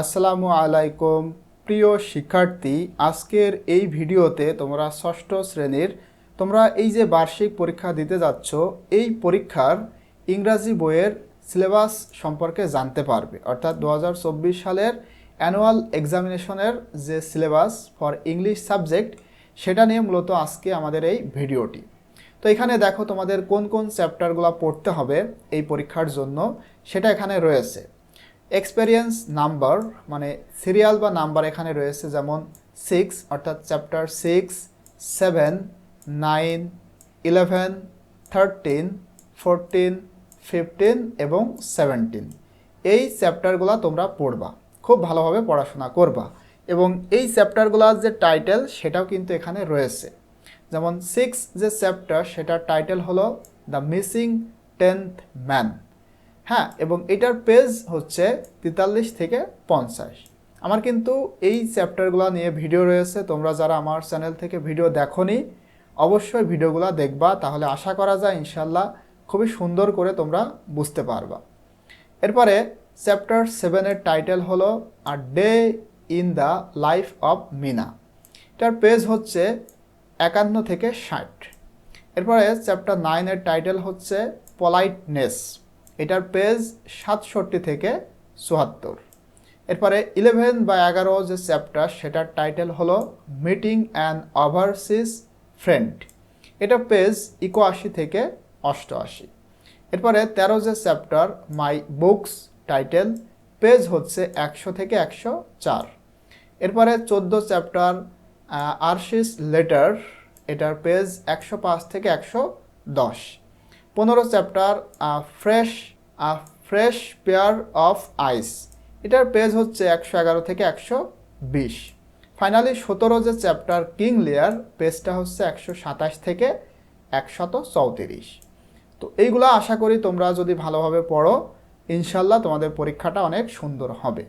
আসসালামু আলাইকুম। প্রিয় শিক্ষার্থী, আজকের এই ভিডিওতে তোমরা ষষ্ঠ শ্রেণির তোমরা এই যে বার্ষিক পরীক্ষা দিতে যাচ্ছ, এই পরীক্ষার ইংরাজি বইয়ের সিলেবাস সম্পর্কে জানতে পারবে। অর্থাৎ দু হাজার চব্বিশ সালের অ্যানুয়াল এক্সামিনেশনের যে সিলেবাস ফর ইংলিশ সাবজেক্ট, সেটা নিয়ে মূলত আজকে আমাদের এই ভিডিওটি। তো এখানে দেখো তোমাদের কোন কোন চ্যাপ্টারগুলো পড়তে হবে এই পরীক্ষার জন্য, সেটা এখানে রয়েছে। এক্সপেরিয়েন্স নাম্বার মানে সিরিয়াল বা নাম্বার এখানে রয়েছে যেমন সিক্স অর্থাৎ chapter six seven nine eleven thirteen fourteen fifteen এবং সেভেন্টিন এই চ্যাপ্টারগুলো তোমরা পড়বা, খুব ভালোভাবে পড়াশোনা করবা। এবং এই চ্যাপ্টারগুলোর যে টাইটেল সেটাও কিন্তু এখানে রয়েছে। যেমন সিক্স যে চ্যাপ্টার সেটার টাইটেল হলো দ্য মিসিং টেন্থ ম্যান হ্যাঁ এবং এটার পেজ হচ্ছে তেতাল্লিশ থেকে পঞ্চাশ। আমার কিন্তু এই চ্যাপ্টারগুলো নিয়ে ভিডিও রয়েছে, তোমরা যারা আমার চ্যানেল থেকে ভিডিও দেখোনি, অবশ্যই ভিডিওগুলো দেখবা, তাহলে আশা করা যায় ইনশাল্লাহ খুবই সুন্দর করে তোমরা বুঝতে পারবা। এরপরে চ্যাপ্টার সেভেনের টাইটেল হলো a day in the life of Mina এটার পেজ হচ্ছে একান্ন থেকে ষাট। এরপরে চ্যাপ্টার নাইনের টাইটেল হচ্ছে পলাইটনেস এটার পেজ সাতষট্টি থেকে চুয়াত্তর। এরপরে ইলেভেন বা এগারো যে চ্যাপ্টার সেটার টাইটেল হলো মিটিং অ্যান্ড ওভারসিস ফ্রেন্ড এটা পেজ ইকোআশি থেকে অষ্টআশি। এরপরে তেরো যে chapter my books title page হচ্ছে একশো থেকে একশো চার। এরপরে চোদ্দ চ্যাপ্টার আরশিস লেটার এটার পেজ একশো পাঁচ থেকে একশো দশ। পনেরো chapter fresh fresh pair of eyes. এটার পেজ হচ্ছে একশো এগারো থেকে একশো বিশ। ফাইনালি সতেরো যে চ্যাপ্টার কিং লেয়ার, পেজটা হচ্ছে একশো সাতাশ থেকে একশত চৌত্রিশ। তো এইগুলো আশা করি তোমরা যদি ভালোভাবে পড়ো, ইনশাল্লাহ তোমাদের পরীক্ষাটা অনেক সুন্দর হবে।